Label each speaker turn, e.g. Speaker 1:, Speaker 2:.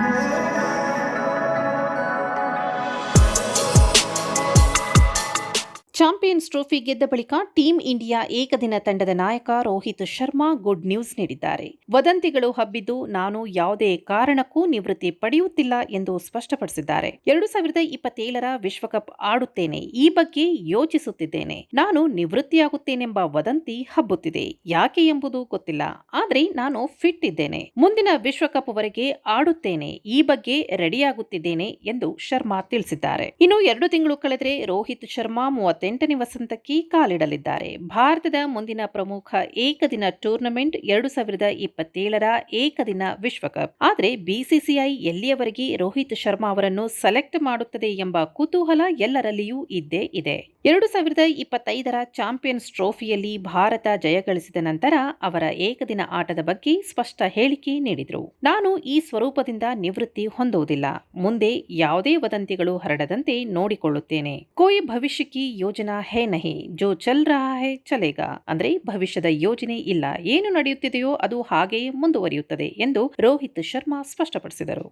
Speaker 1: Yeah. Champions trophy ಗೆದ್ದ ಬಳಿಕ team India ಏಕದಿನ ತಂಡದ ನಾಯಕ ರೋಹಿತ್ ಶರ್ಮಾ ಗುಡ್ ನ್ಯೂಸ್ ನೀಡಿದ್ದಾರೆ. ವದಂತಿಗಳು ಹಬ್ಬಿದ್ದು ನಾನು ಯಾವುದೇ ಕಾರಣಕ್ಕೂ ನಿವೃತ್ತಿ ಪಡೆಯುತ್ತಿಲ್ಲ ಎಂದು ಸ್ಪಷ್ಟಪಡಿಸಿದ್ದಾರೆ. ಎರಡು ಸಾವಿರದ ಇಪ್ಪತ್ತೇಳರ ವಿಶ್ವಕಪ್ ಆಡುತ್ತೇನೆ, ಈ ಬಗ್ಗೆ ಯೋಚಿಸುತ್ತಿದ್ದೇನೆ. ನಾನು ನಿವೃತ್ತಿಯಾಗುತ್ತೇನೆಂಬ ವದಂತಿ ಹಬ್ಬುತ್ತಿದೆ, ಯಾಕೆ ಎಂಬುದು ಗೊತ್ತಿಲ್ಲ. ಆದರೆ ನಾನು ಫಿಟ್ ಇದ್ದೇನೆ. ಮುಂದಿನ ವಿಶ್ವಕಪ್ ವರೆಗೆ ಆಡುತ್ತೇನೆ, ಈ ಬಗ್ಗೆ ರೆಡಿಯಾಗುತ್ತಿದ್ದೇನೆ ಎಂದು ಶರ್ಮಾ ತಿಳಿಸಿದ್ದಾರೆ. ಇನ್ನು ಎರಡು ತಿಂಗಳು ಕಳೆದರೆ ರೋಹಿತ್ ಶರ್ಮಾ ಮೂವತ್ತೆಂಟನೇ ವಸಂತಕ್ಕೆ ಕಾಲಿಡಲಿದ್ದಾರೆ. ಭಾರತದ ಮುಂದಿನ ಪ್ರಮುಖ ಏಕದಿನ ಟೂರ್ನಮೆಂಟ್ ಎರಡು ಸಾವಿರದ ಇಪ್ಪತ್ತೇಳರ ಏಕದಿನ ವಿಶ್ವಕಪ್. ಆದರೆ ಬಿಸಿಸಿಐ ಎಲ್ಲಿಯವರೆಗೆ ರೋಹಿತ್ ಶರ್ಮಾ ಅವರನ್ನು ಸೆಲೆಕ್ಟ್ ಮಾಡುತ್ತದೆ ಎಂಬ ಕುತೂಹಲ ಎಲ್ಲರಲ್ಲಿಯೂ ಇದ್ದೇ ಇದೆ. ಎರಡು ಸಾವಿರದ ಇಪ್ಪತ್ತೈದರ ಚಾಂಪಿಯನ್ಸ್ ಟ್ರೋಫಿಯಲ್ಲಿ ಭಾರತ ಜಯಗಳಿಸಿದ ನಂತರ ಅವರ ಏಕದಿನ ಆಟದ ಬಗ್ಗೆ ಸ್ಪಷ್ಟ ಹೇಳಿಕೆ ನೀಡಿದರು. ನಾನು ಈ ಸ್ವರೂಪದಿಂದ ನಿವೃತ್ತಿ ಹೊಂದುವುದಿಲ್ಲ. ಮುಂದೆ ಯಾವುದೇ ವದಂತಿಗಳು ಹರಡದಂತೆ ನೋಡಿಕೊಳ್ಳುತ್ತೇನೆ. ಕೋಯ್ ಭವಿಷ್ಯಕ್ಕೆ ಯೋಜನಾ ಹೇ ನಹಿ, ಜೋ ಚಲ್ ರಹಾ ಹೇ ಚಲೇಗಾ? ಅಂದರೆ ಭವಿಷ್ಯದ ಯೋಜನೆ ಇಲ್ಲ, ಏನು ನಡೆಯುತ್ತಿದೆಯೋ ಅದು ಹಾಗೆಯೇ ಮುಂದುವರಿಯುತ್ತದೆ ಎಂದು ರೋಹಿತ್ ಶರ್ಮಾ ಸ್ಪಷ್ಟಪಡಿಸಿದರು.